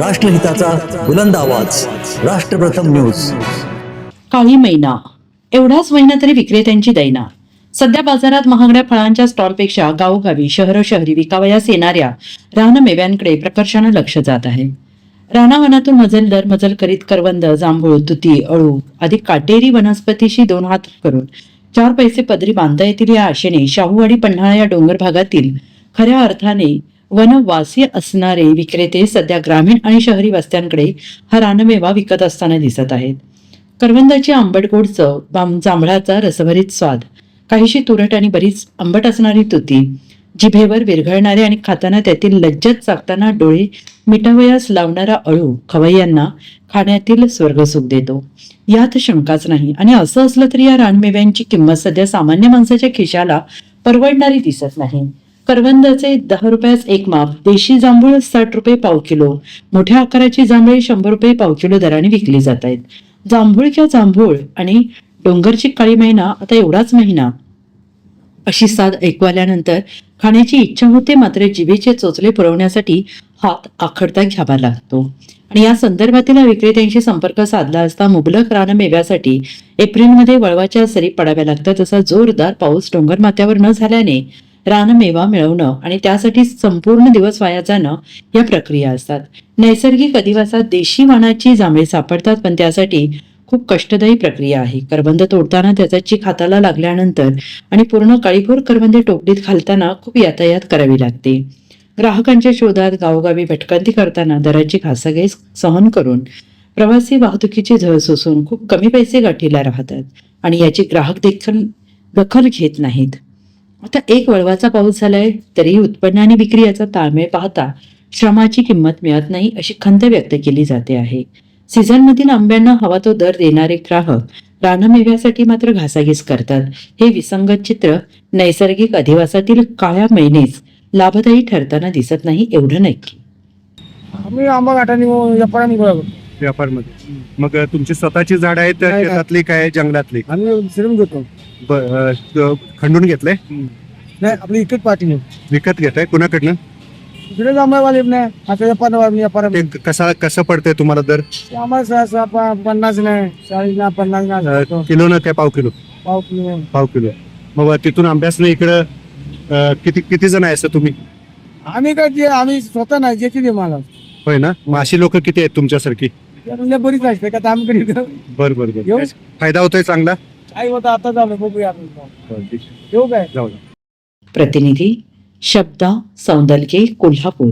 राष्ट्रहिताचा बुलंद आवाज. राष्ट्रप्रथम न्यूज. काळी मैना एवढाच महिना तरी विक्रेत्यांची दैना. सध्या बाजारात महागड्या फळांच्या स्टॉलपेक्षा गावोगावी शहर शहरी विकावयास येणाऱ्या रानमेव्यांकडे प्रकर्षानं लक्ष जात आहे. रानावनातून मजल दर मजल करीत करवंद जांभूळ तुती अळू आदी काटेरी वनस्पतीशी दोन हात करून चार पैसे पदरी बांधता येतील या आशेने शाहूवाडी पन्हाळा या डोंगर भागातील खऱ्या अर्थाने वनवासी असणारे विक्रेते सध्या ग्रामीण आणि शहरी वस्त्यांकडे हा रानमेवा विकत असताना दिसत आहेत. करवंदाची आंबट गोडचं बाम- जांभळाचा रसभरीत स्वाद काहीशी तुरट आणि बरीच आंबट असणारी तुती जिभेवर विरघळणारे आणि खाताना त्यातील लज्जत चाकताना डोळे मिटावयास लावणारा अळू खवय्यांना खाण्यातील स्वर्गसुख देतो. यात शंकाच नाही आणि असं असलं तरी या रानमेव्यांची किंमत सध्या सामान्य माणसाच्या खिशाला परवडणारी दिसत नाही. करवंदाचे दहा रुपयास एक माप देशी जांभूळ साठ रुपये पाव किलो. मोठ्या आकाराची जांभळे शंभर रुपये पाव किलो दराने विकली जात आहेत. जांभूळ किंवा जांभूळ आणि डोंगरची काळी महिना आता एवढाच महिना. अशी साद ऐकवाल्यानंतर खाण्याची इच्छा होते मात्र जिभेचे चोचले पुरवण्यासाठी हात आखडता घ्यावा लागतो. आणि या संदर्भातील विक्रेत्यांशी संपर्क साधला असता मुबलक रानमेव्यासाठी एप्रिलमध्ये वळवाच्या सरी पडाव्या लागतात तसा जोरदार पाऊस डोंगर माथ्यावर न झाल्याने रानमेवा मिळवणं आणि त्यासाठी संपूर्ण दिवस वाया जाणं या प्रक्रिया असतात. नैसर्गिक अधिवासात देशी वाणाची जांभळे सापडतात पण त्यासाठी खूप कष्टदायी प्रक्रिया आहे. करबंद तोडताना त्याचा चीक हाताला लागल्यानंतर आणि पूर्ण काळीखोर करबंदे टोपडीत घालताना खूप यातायात करावी लागते. ग्राहकांच्या शोधात गावोगावी भटकंती करताना दराची घासाघाई सहन करून प्रवासी वाहतुकीची झळ सोसून खूप कमी पैसे गाठीला राहतात आणि याची ग्राहक देखील दखल घेत नाहीत. आता एक वळवाचा पाऊस झालाय तरी उत्पन्न आणि विक्री याचा ताळमेळ पाहता श्रमाची किंमत मिळत नाही अशी खंत व्यक्त केली जाते आहे. सीझन मधील आंब्यांना हवा तो दर देणारे ग्राहक रानमेव्यासाठी मात्र घासाघीस करतात. हे विसंगत चित्र नैसर्गिक अधिवासातील काळ्या महिनेच लाभदायी ठरताना दिसत नाही एवढं नक्की. आम्ही आंबा घाटाने व्यापाराने गोळा करतो. व्यापारमध्ये. मग तुमची स्वतःची झाड आहेत. शेतातली काय जंगलातली? आम्ही घेतो. ब- अ, त- खंडून घेतलंय. नाही आपली इकडे पार्टीने विकत घेताय कुणाकडनं? इकडे आंबावाले नाही आता व्यापार ते क- कसा कसं पडतंय तुम्हाला दर? आम्हाला सहा सहा प- पन्नास नाही चाळीस ना पन्नास अ, ना किलो ना काय पाव किलो? पाव किलो. पाव किलो. मग तिथून आंब्यासनं इकडं अ, किती किती जण आहे असं तुम्ही? आम्ही काय ते आम्ही स्वतः नाही जे किती मला. होय ना? मग अशी लोक किती आहेत तुमच्यासारखी? त्यामुळे बरीच असते का आम्ही कधी बर बर बर. येऊ? फायदा होतोय चांगला? काय होतं आता झालं बघूया आपण बरं, ठीक आहे. येऊ काय जाऊ द्या. प्रतिनिधी शब्दा सौंदलके कोल्हापूर